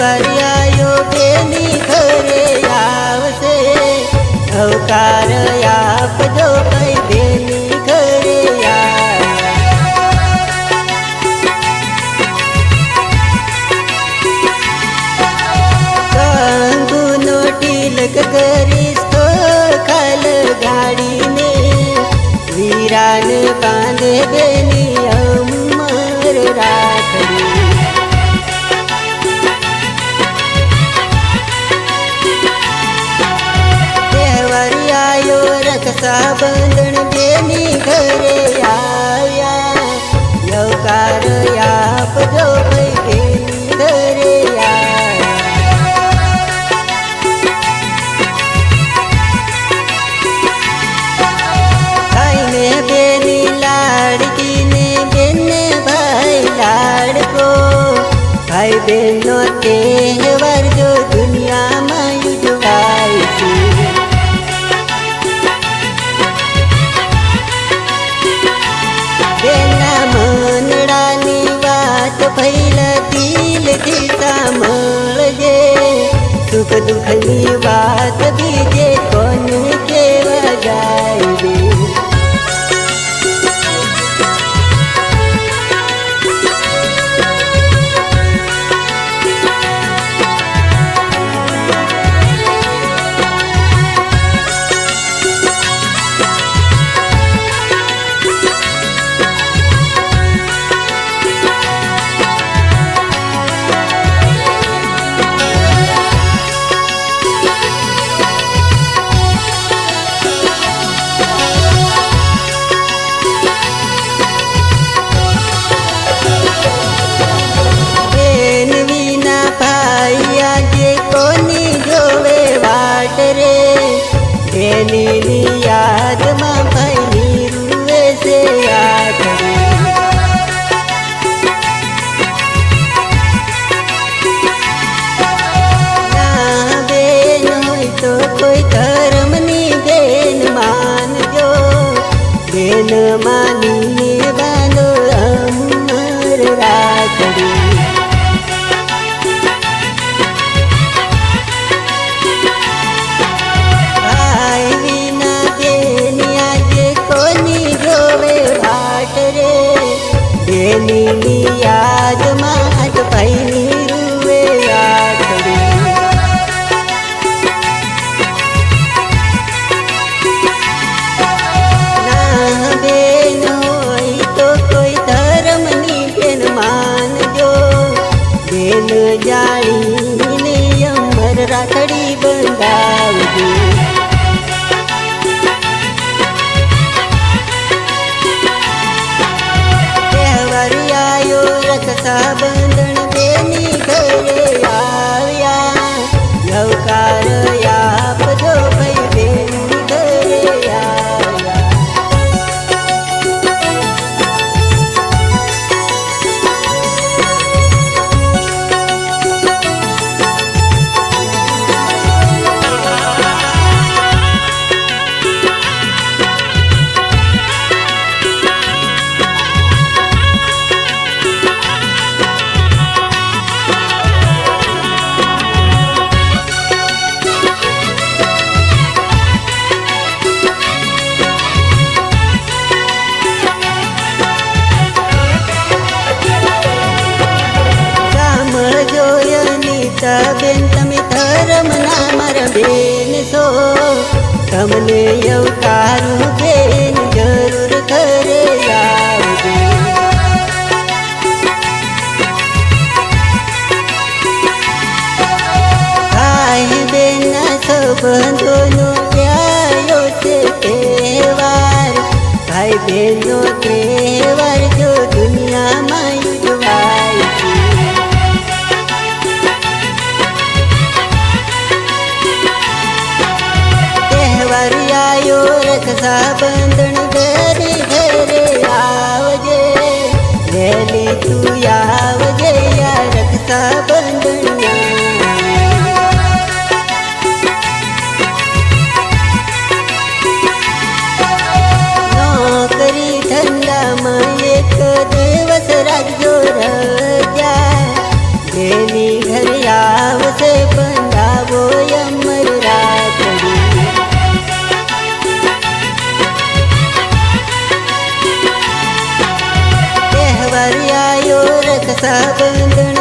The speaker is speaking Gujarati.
વર્યા યોગેની ઘરે આવશે. અવકાર টাকা दुखली बात भी ஏழு மணி sabe તમને અવતારું બેન જરૂર કરે આવજો ભાઈ બેના સંબંધોનો પ્યારો છે તહેવાર ભાઈ બહેનો પ્રેમ साबंधना